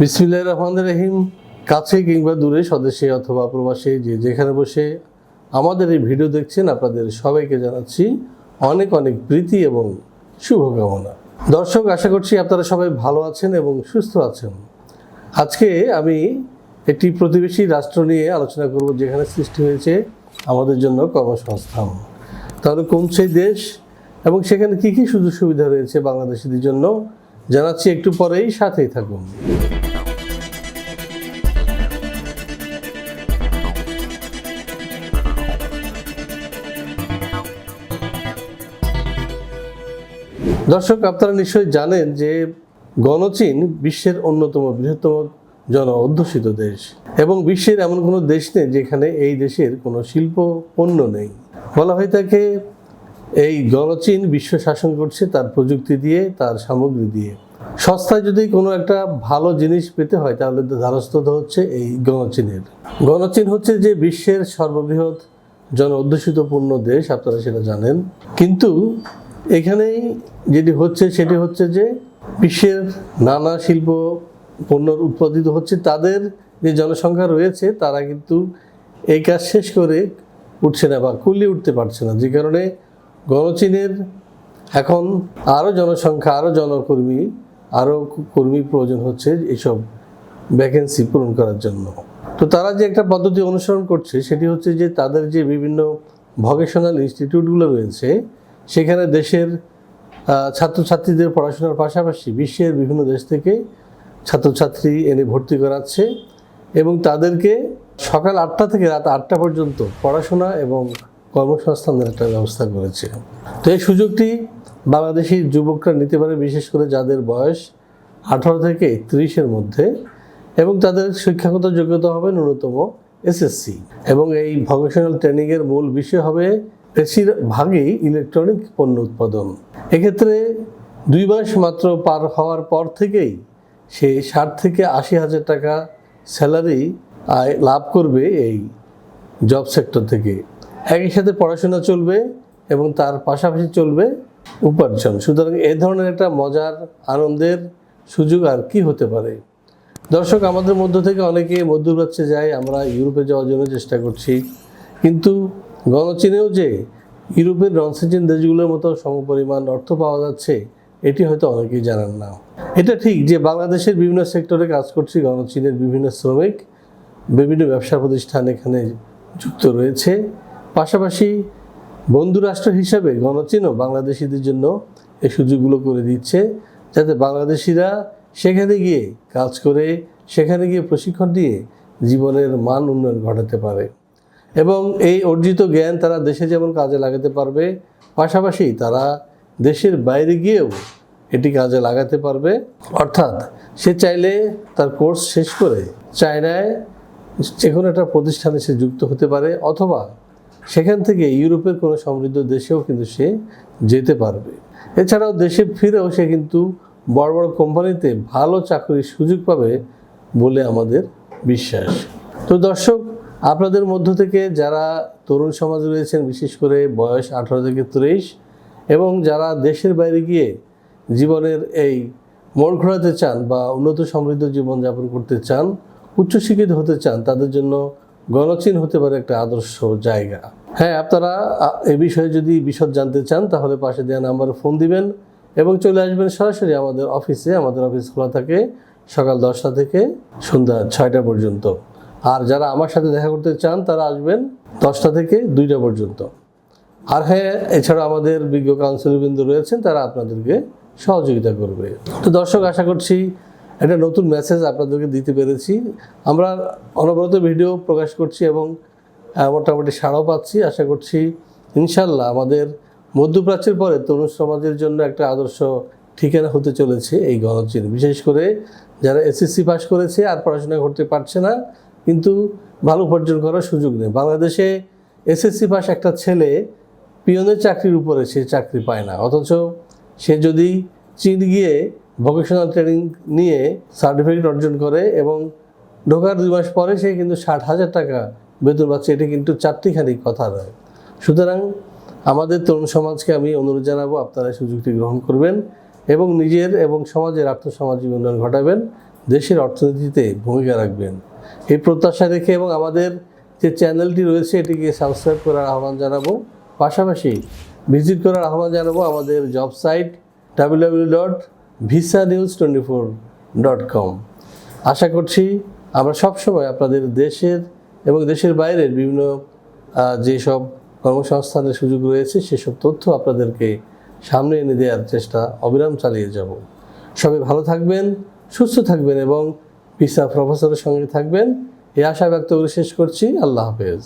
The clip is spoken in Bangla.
বিসমিল্লাহ রহমান রহিম। কাছে কিংবা দূরে স্বদেশে অথবা প্রবাসে যে যেখানে বসে আমাদের এই ভিডিও দেখছেন আপনাদের সবাইকে জানাচ্ছি অনেক অনেক প্রীতি এবং শুভকামনা। দর্শক, আশা করছি আপনারা সবাই ভালো আছেন এবং সুস্থ আছেন। আজকে আমি একটি প্রতিবেশী রাষ্ট্র নিয়ে আলোচনা করব যেখানে সৃষ্টি হয়েছে আমাদের জন্য কর্মসংস্থান। তাহলে সেই দেশ এবং সেখানে কি কি সুযোগ সুবিধা রয়েছে বাংলাদেশিদের জন্য? জানাচ্ছি একটু পরেই সাথেই থাকুন। দর্শক, আপনারা নিশ্চয়ই জানেন যে গণচীন বিশ্বের অন্যতম বৃহত্তম জন অধ্যুষিত দেশ এবং বিশ্বের এমন কোনো দেশ নেই যেখানে এই দেশের কোনো শিল্প পণ্য নেই। বলা হয়ে থাকে, এই গণচীন বিশ্ব শাসন করছে তার প্রযুক্তি দিয়ে, তার সামগ্রী দিয়ে। সস্তায় যদি কোনো একটা ভালো জিনিস পেতে হয়, তাহলে ধারস্থ হচ্ছে এই গণচীনের। গণচীন হচ্ছে যে বিশ্বের সর্ববৃহৎ জন অধ্যুষিত পূর্ণ দেশ, আপনারা সেটা জানেন। কিন্তু এখানেই যেটি হচ্ছে, সেটি হচ্ছে যে বিশ্বের নানা শিল্প পণ্য উৎপাদিত হচ্ছে। তাদের যে জনসংখ্যা রয়েছে, তারা কিন্তু এই কাজ শেষ করে উঠছে না বা কুলিয়ে উঠতে পারছে না। যে কারণে গণচীনের এখন আরও জনসংখ্যা আরও জনকর্মী আরও কর্মী প্রয়োজন হচ্ছে এইসব ভ্যাকেন্সি পূরণ করার জন্য। তো তারা যে একটা পদ্ধতি অনুসরণ করছে, সেটি হচ্ছে যে তাদের যে বিভিন্ন ভকেশনাল ইনস্টিটিউটগুলো রয়েছে সেখানে দেশের ছাত্রছাত্রীদের পড়াশোনার পাশাপাশি বিশ্বের বিভিন্ন দেশ থেকে ছাত্রছাত্রী এনে ভর্তি করাচ্ছে এবং তাদেরকে সকাল আটটা থেকে রাত আটটা পর্যন্ত পড়াশোনা এবং কর্মসংস্থানের একটা ব্যবস্থা করেছে। তো এই সুযোগটি বাংলাদেশি যুবকরা নিতে পারে, বিশেষ করে যাদের বয়স আঠারো থেকে ত্রিশের মধ্যে এবং তাদের শিক্ষাগত যোগ্যতা হবে ন্যূনতম এসএসসি এবং এই ভকেশনাল ট্রেনিংয়ের মূল বিষয় হবে বেশিরভাগই ইলেকট্রনিক পণ্য উৎপাদন। এক্ষেত্রে দুই মাস মাত্র পার হওয়ার পর থেকেই সে ষাট থেকে আশি হাজার টাকা স্যালারি আয় লাভ করবে এই জব সেক্টর থেকে। একই সাথে পড়াশোনা চলবে এবং তার পাশাপাশি চলবে উপার্জন। সুতরাং এ ধরনের একটা মজার, আনন্দের সুযোগ আর কি হতে পারে? দর্শক, আমাদের মধ্য থেকে অনেকে মধ্যপ্রাচ্যে যায়, আমরা ইউরোপে যাওয়ার জন্য চেষ্টা করছি। কিন্তু গণচীনেও যে ইউরোপের ননসেঞ্চেন দেশগুলোর মতো সমপরিমাণ অর্থ পাওয়া যাচ্ছে, এটি হয়তো অনেকেই জানেন না। এটা ঠিক যে বাংলাদেশের বিভিন্ন সেক্টরে কাজ করছি গণচীনের বিভিন্ন শ্রমিক, বিভিন্ন ব্যবসা প্রতিষ্ঠান এখানে যুক্ত রয়েছে। পাশাপাশি বন্ধুরাষ্ট্র হিসাবে গণচীনও বাংলাদেশিদের জন্য এই সুযোগগুলো করে দিচ্ছে, যাতে বাংলাদেশিরা সেখানে গিয়ে কাজ করে, সেখানে গিয়ে প্রশিক্ষণ দিয়ে জীবনের মান উন্নয়ন ঘটাতে পারে। এবং এই অর্জিত জ্ঞান তারা দেশে যেমন কাজে লাগাতে পারবে, পাশাপাশি তারা দেশের বাইরে গিয়েও এটি কাজে লাগাতে পারবে। অর্থাৎ সে চাইলে তার কোর্স শেষ করে চায়নায় যে কোনো একটা প্রতিষ্ঠানে সে যুক্ত হতে পারে, অথবা সেখান থেকে ইউরোপের কোনো সমৃদ্ধ দেশেও কিন্তু সে যেতে পারবে। এছাড়াও দেশে ফিরেও সে কিন্তু বড় বড় কোম্পানিতে ভালো চাকরির সুযোগ পাবে বলে আমাদের বিশ্বাস। তো দর্শক আপনাদের মধ্য থেকে যারা তরুণ সমাজ রয়েছেন, বিশেষ করে বয়স আঠারো থেকে ত্রিশ, এবং যারা দেশের বাইরে গিয়ে জীবনের এই মোড় ঘোরাতে চান বা উন্নত সমৃদ্ধ জীবনযাপন করতে চান, উচ্চশিক্ষিত হতে চান, তাদের জন্য গণচীন হতে পারে একটা আদর্শ জায়গা। হ্যাঁ আপনারা এ বিষয়ে যদি বিশদ জানতে চান, তাহলে পাশে দেওয়া নাম্বারে ফোন দিবেন এবং চলে আসবেন সরাসরি আমাদের অফিসে। আমাদের অফিস খোলা থাকে সকাল দশটা থেকে সন্ধ্যা ছয়টা পর্যন্ত। আর যারা আমার সাথে দেখা করতে চান, তারা আসবেন দশটা থেকে দুইটা পর্যন্ত। আর হ্যাঁ এছাড়া আমাদের বিজ্ঞ কাউন্সিলবৃন্দ রয়েছেন, তারা আপনাদেরকে সহযোগিতা করবে। তো দর্শক, আশা করছি একটা নতুন মেসেজ আপনাদেরকে দিতে পেরেছি। আমরা অনবরত ভিডিও প্রকাশ করছি এবং মোটামুটি সাড়াও পাচ্ছি। আশা করছি ইনশাল্লাহ আমাদের মধ্যপ্রাচ্যের পরে তরুণ সমাজের জন্য একটা আদর্শ ঠিকানা হতে চলেছে এই গণচীন বিশেষ করে যারা এসএসসি পাস করেছে আর পড়াশোনা করতে পারছে না কিন্তু ভালো উপার্জন করার সুযোগ নেই। বাংলাদেশে এসএসসি পাস একটা ছেলে পিয়নের চাকরির উপরে সে চাকরি পায় না। অথচ সে যদি চীন গিয়ে ভোকেশনাল ট্রেনিং নিয়ে সার্টিফিকেট অর্জন করে এবং ঢোকার দুই মাস পরে সে কিন্তু ষাট হাজার টাকা বেতন পাচ্ছে, এটা কিন্তু চারটিখানি কথা নয়। সুতরাং আমাদের তরুণ সমাজকে আমি অনুরোধ জানাব, আপনারা সুযোগটি গ্রহণ করবেন এবং নিজের এবং সমাজের আর্থসামাজিক উন্নয়ন ঘটাবেন, দেশের অর্থনীতিতে ভূমিকা রাখবেন। এই প্রত্যাশা রেখে এবং আমাদের যে চ্যানেলটি রয়েছে এটিকে সাবস্ক্রাইব করার আহ্বান জানাব। পাশাপাশি ভিজিট করার আহ্বান জানাব আমাদের job site W dot visa news twenty four dot com আশা করছি আমরা সবসময় আপনাদের দেশের এবং দেশের বাইরের বিভিন্ন যেসব কর্মসংস্থানের সুযোগ রয়েছে সেসব তথ্য আপনাদেরকে সামনে এনে দেওয়ার চেষ্টা অবিরাম চালিয়ে যাব। সবাই ভালো থাকবেন, সুস্থ থাকবেন এবং পিসা প্রফেসরের সঙ্গে থাকবেন। এই আশা ব্যক্ত করে শেষ করছি। আল্লাহ হাফেজ।